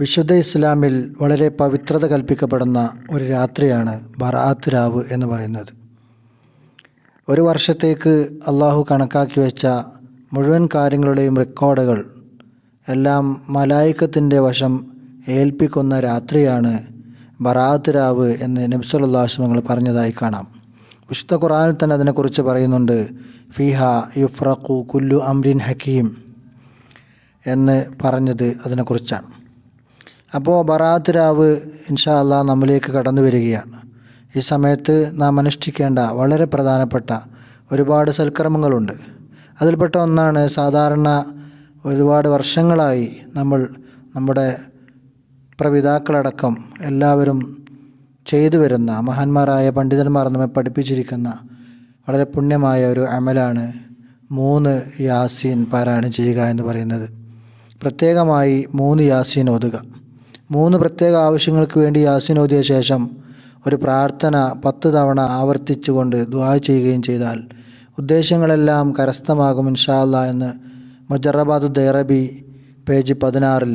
വിശുദ്ധ ഇസ്ലാമിൽ വളരെ പവിത്രത കൽപ്പിക്കപ്പെടുന്ന ഒരു രാത്രിയാണ് ബറാത്ത് രാവ് എന്ന് പറയുന്നത്. ഒരു വർഷത്തേക്ക് അള്ളാഹു കണക്കാക്കി വെച്ച മുഴുവൻ കാര്യങ്ങളുടെയും റെക്കോർഡുകൾ എല്ലാം മലായിക്കത്തിന്റെ വശം ഏൽപ്പിക്കുന്ന രാത്രിയാണ് ബറാത്ത് രാവ് എന്ന് നബ്സുല്ലാസ്മങ്ങൾ പറഞ്ഞതായി കാണാം. വിശുദ്ധ ഖുറാനിൽ തന്നെ അതിനെക്കുറിച്ച് പറയുന്നുണ്ട് ഫിഹ യുഫ്രഖു കുല്ലു അംരിൻ ഹക്കീം എന്ന് പറഞ്ഞത് അതിനെക്കുറിച്ചാണ്. അപ്പോൾ ബറാത്ത് രാവ് ഇൻഷാ അല്ലാ നമ്മിലേക്ക് കടന്നു വരികയാണ്. ഈ സമയത്ത് നാം അനുഷ്ഠിക്കേണ്ട വളരെ പ്രധാനപ്പെട്ട ഒരുപാട് സൽക്രമങ്ങളുണ്ട് അതിൽപ്പെട്ട ഒന്നാണ് സാധാരണ ഒരുപാട് വർഷങ്ങളായി നമ്മൾ നമ്മുടെ പ്രപിതാക്കളടക്കം എല്ലാവരും ചെയ്തു വരുന്ന മഹാന്മാരായ പണ്ഡിതന്മാർ നമ്മെ പഠിപ്പിച്ചിരിക്കുന്ന വളരെ പുണ്യമായ ഒരു അമലാണ് മൂന്ന് യാസീൻ പാരായണം ചെയ്യുക എന്ന് പറയുന്നത്. പ്രത്യേകമായി മൂന്ന് യാസീൻ ഓതുക. മൂന്ന് പ്രത്യേക ആവശ്യങ്ങൾക്ക് വേണ്ടി യാസിൻ ഓതിയ ശേഷം ഒരു പ്രാർത്ഥന പത്ത് തവണ ആവർത്തിച്ചുകൊണ്ട് ദ്വാ ചെയ്യുകയും ചെയ്താൽ ഉദ്ദേശങ്ങളെല്ലാം കരസ്ഥമാകും ഇൻഷാല്ല എന്ന് മുജറബാദു ദൈറബി പേജ് പതിനാറിൽ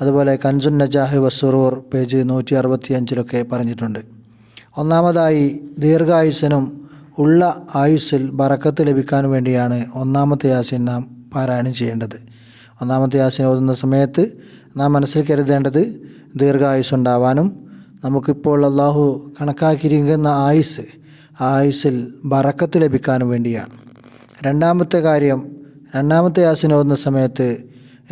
അതുപോലെ കൻസുൻ നജാഹ് വസുറൂർ പേജ് നൂറ്റി അറുപത്തി അഞ്ചിലൊക്കെ പറഞ്ഞിട്ടുണ്ട്. ഒന്നാമതായി ദീർഘായുസ്സിനും ഉള്ള ആയുസ്സിൽ ബറക്കത്ത് ലഭിക്കാൻ വേണ്ടിയാണ് ഒന്നാമത്തെ യാസിൻ നാം പാരായണം ചെയ്യേണ്ടത്. ഒന്നാമത്തെ യാസിൻ ഓതുന്ന സമയത്ത് നാം മനസ്സിൽ കരുതേണ്ടത് ദീർഘായുസ് ദീർഘായുസ്സുണ്ടാവാനും നമുക്കിപ്പോൾ അള്ളാഹു കണക്കാക്കിയിരിക്കുന്ന ആയുസ് ആയുസ്സിൽ ബറക്കത്ത് ലഭിക്കാനും വേണ്ടിയാണ്. രണ്ടാമത്തെ കാര്യം രണ്ടാമത്തെ യാസിൻ ഓതുന്ന സമയത്ത്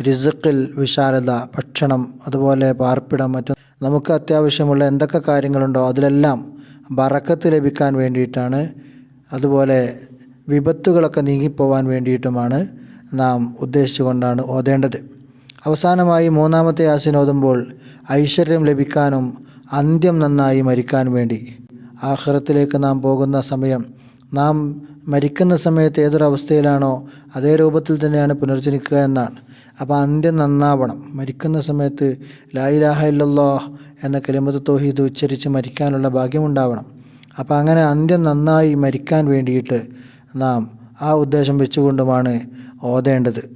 റിസക്കിൽ വിശാലത ഭക്ഷണം അതുപോലെ പാർപ്പിടം മറ്റും നമുക്ക് അത്യാവശ്യമുള്ള എന്തൊക്കെ കാര്യങ്ങളുണ്ടോ അതിലെല്ലാം ബറക്കത്ത് ലഭിക്കാൻ വേണ്ടിയിട്ടാണ്. അതുപോലെ വിപത്തുകളൊക്കെ നീങ്ങിപ്പോവാൻ വേണ്ടിയിട്ടുമാണ് നാം ഉദ്ദേശിച്ചുകൊണ്ടാണ് ഓതേണ്ടത്. അവസാനമായി മൂന്നാമത്തെ യാസിൻ ഓതുമ്പോൾ ഐശ്വര്യം ലഭിക്കാനും അന്ത്യം നന്നായി മരിക്കാൻ വേണ്ടി. ആഹ്റത്തിലേക്ക് നാം പോകുന്ന സമയം നാം മരിക്കുന്ന സമയത്ത് ഏതൊരവസ്ഥയിലാണോ അതേ രൂപത്തിൽ തന്നെയാണ് പുനർജനിക്കുക എന്നാണ്. അപ്പോൾ അന്ത്യം നന്നാവണം. മരിക്കുന്ന സമയത്ത് ലായിലാഹ ഇല്ലല്ലോ എന്ന കലിമത്ത് തോഹീദ് ഉച്ചരിച്ച് മരിക്കാനുള്ള ഭാഗ്യമുണ്ടാവണം. അപ്പോൾ അങ്ങനെ അന്ത്യം നന്നായി മരിക്കാൻ വേണ്ടിയിട്ട് നാം ആ ഉദ്ദേശം വെച്ചുകൊണ്ടുമാണ് ഓതേണ്ടത്.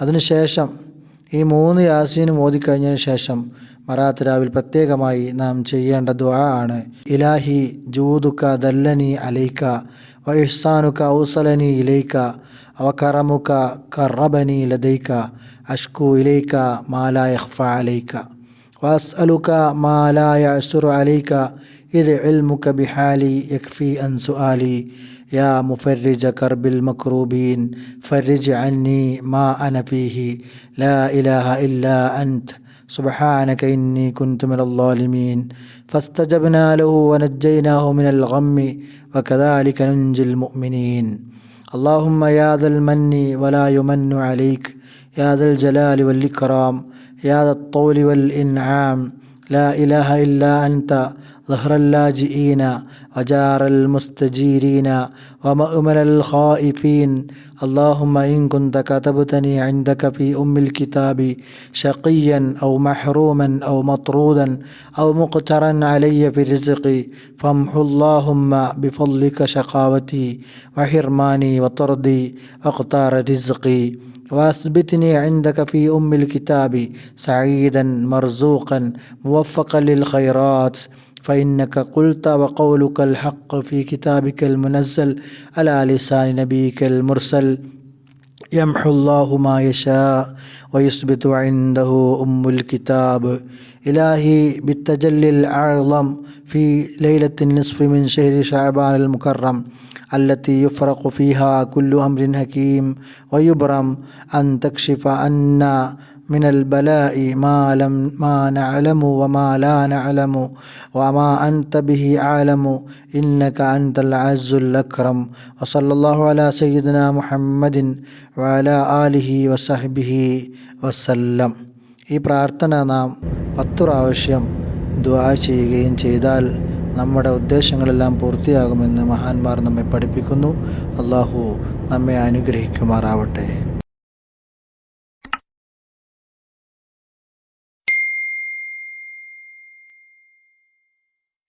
അതിനുശേഷം ഈ മൂന്ന് യാസീനും ഓതിക്കഴിഞ്ഞതിന് ശേഷം മറാത്ത് രാവിൽ പ്രത്യേകമായി നാം ചെയ്യേണ്ട ദ്വാ ആണ്. ഇലാഹി ജൂതുക്ക ദല്ലനി അലൈക്ക വൈസാനുക്ക ഔസലനി ഇലൈക്ക അവക്കറമുക്ക കറബനി ലദൈക്ക അഷ്കു ഇലൈക്ക മാലാ യഖ്ഫ അലൈക്ക അലുക്ക മാലായ അസുർ അലൈക്ക إذ علمك بحالي يكفي أن سؤالي يا مفرج كرب المكروبين فرج عني ما أنا فيه. لا إله إلا أنت سبحانك إني كنت من الظالمين. فاستجبنا له ونجيناه من الغم وكذلك ننجي المؤمنين. اللهم يا ذا المن ولا يمن عليك يا ذا الجلال والإكرام يا ذا الطول والإنعام. لا إله إلا أنت ظهر اللاجئين وجار المستجيرين ومؤمن الخائفين. اللهم إن كنت كتبتني عندك في أم الكتاب شقيا أو محروما أو مطرودا أو مقترا علي في رزقي فامحو اللهم بفضلك شقاوتي وحرماني وطردي واقتار رزقي. واثبتني عندك في أم الكتاب سعيدا مرزوقا موفقا للخيرات. فإنك قلت وقولك الحق في كتابك المنزل على لسان نبيك المرسل. يمحو الله ما يشاء ويثبت عنده أم الكتاب. إلهي بالتجلي الأعظم في ليلة النصف من شهر شعبان المكرم. التي يفرق فيها كل امر حكيم ويبرم ان تكشف عنا من البلاء ما لم ما نعلم وما لا نعلم وما انت به اعلم انك انت العز الاكرم وصلى الله على سيدنا محمد وعلى اله وصحبه وسلم ഈ പ്രാർത്ഥന നാം പത്ത് പ്രാവശ്യം ദുആ ചെയ്യുകയും ചെയ്താൽ നമ്മുടെ ഉദ്ദേശങ്ങളെല്ലാം പൂർത്തിയാകുമെന്ന് മഹാന്മാർ നമ്മെ പഠിപ്പിക്കുന്നു. അള്ളാഹു നമ്മെ അനുഗ്രഹിക്കുമാറാവട്ടെ.